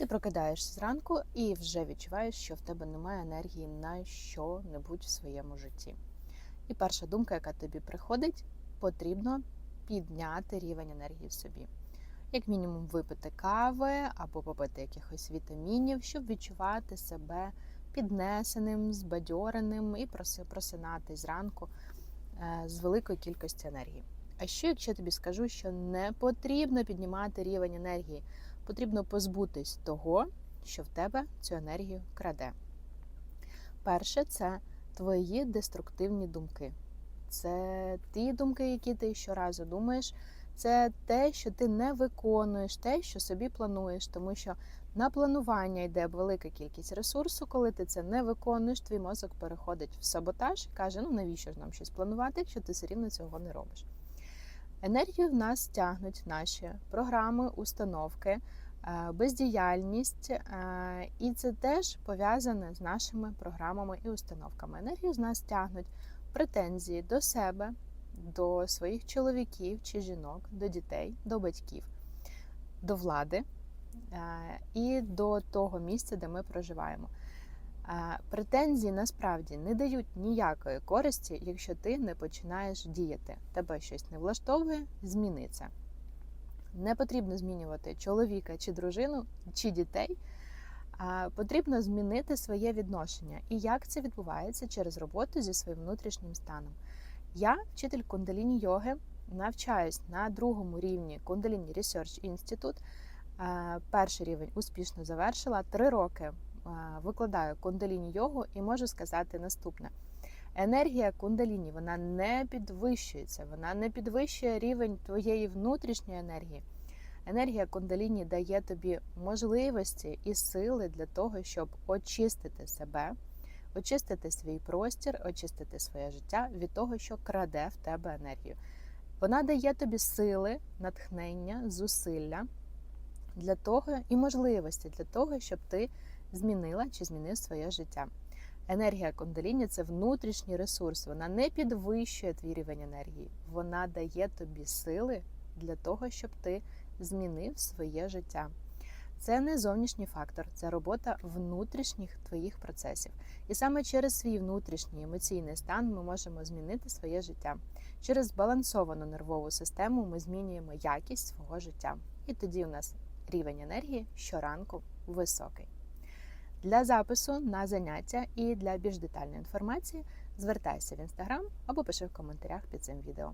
Ти прокидаєшся зранку і вже відчуваєш, що в тебе немає енергії на що-небудь в своєму житті. І перша думка, яка тобі приходить, потрібно підняти рівень енергії в собі. Як мінімум, випити кави або попити якихось вітамінів, щоб відчувати себе піднесеним, збадьореним і проси- просинати зранку е, з великою кількістю енергії. А що, якщо я тобі скажу, що не потрібно піднімати рівень енергії? Потрібно позбутись того, що в тебе цю енергію краде. Перше, це твої деструктивні думки. Це ті думки, які ти щоразу думаєш, це те, що ти не виконуєш, те, що собі плануєш, тому що на планування йде велика кількість ресурсу. Коли ти це не виконуєш, твій мозок переходить в саботаж і каже: ну навіщо ж нам щось планувати, якщо ти все рівно цього не робиш. Енергію в нас тягнуть наші програми, установки, е, бездіяльність, е, і це теж пов'язане з нашими програмами і установками. Енергію з нас тягнуть претензії до себе, до своїх чоловіків чи жінок, до дітей, до батьків, до влади е, і до того місця, де ми проживаємо. Претензії насправді не дають ніякої користі, якщо ти не починаєш діяти. Тебе щось не влаштовує, зміни це. Не потрібно змінювати чоловіка чи дружину чи дітей. Потрібно змінити своє відношення. І як це відбувається через роботу зі своїм внутрішнім станом. Я, вчитель кундаліні йоги, навчаюсь на другому рівні Кундаліні Research. Е, Перший рівень успішно завершила три роки викладаю кундаліні йогу і можу сказати наступне: енергія кундаліні вона не підвищується, вона не підвищує рівень твоєї внутрішньої енергії. Енергія кундаліні дає тобі можливості і сили для того, щоб очистити себе, очистити свій простір, очистити своє життя від того, що краде в тебе енергію. Вона дає тобі сили, натхнення, зусилля для того і можливості для того, щоб ти змінила чи змінив своє життя. Енергія кундаліні – це внутрішній ресурс. Вона не підвищує твій рівень енергії, вона дає тобі сили для того, щоб ти змінив своє життя. Це не зовнішній фактор, це робота внутрішніх твоїх процесів. І саме через свій внутрішній емоційний стан ми можемо змінити своє життя. Через збалансовану нервову систему ми змінюємо якість свого життя. І тоді у нас рівень енергії щоранку високий. Для запису на заняття і для більш детальної інформації звертайся в інстаграм або пиши в коментарях під цим відео.